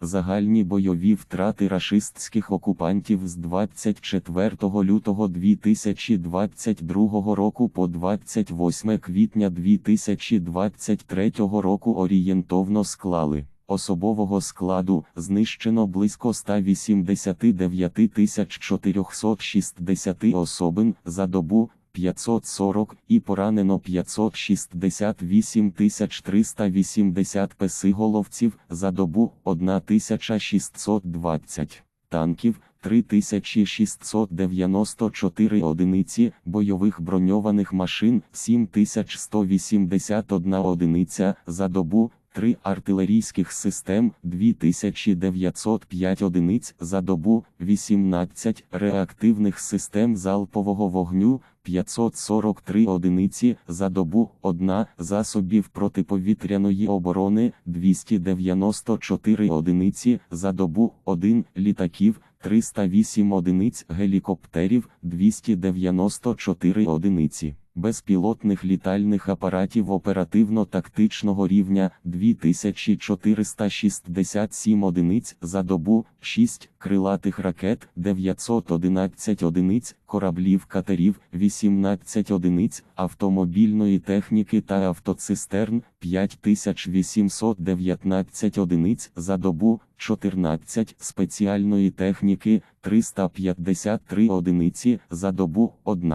Загальні бойові втрати рашистських окупантів з 24 лютого 2022 року по 28 квітня 2023 року орієнтовно склали. Особового складу знищено близько 189 460 особин за добу 540 і поранено 568 380 песиголовців за добу 1620 танків. 3694 одиниці бойових броньованих машин, 7181 одиниця за добу, 3 артилерійських систем, 2905 одиниць за добу, 18 реактивних систем залпового вогню, 543 одиниці за добу, 1 засобів протиповітряної оборони, 294 одиниці за добу, 1 літаків, 308 одиниць гелікоптерів, 294 одиниці. Безпілотних літальних апаратів оперативно-тактичного рівня 2467 одиниць за добу, 6 крилатих ракет, 911 одиниць, кораблів катерів, 18 одиниць, автомобільної техніки та автоцистерн, 5819 одиниць за добу, 14 спеціальної техніки, 353 одиниці за добу, 1.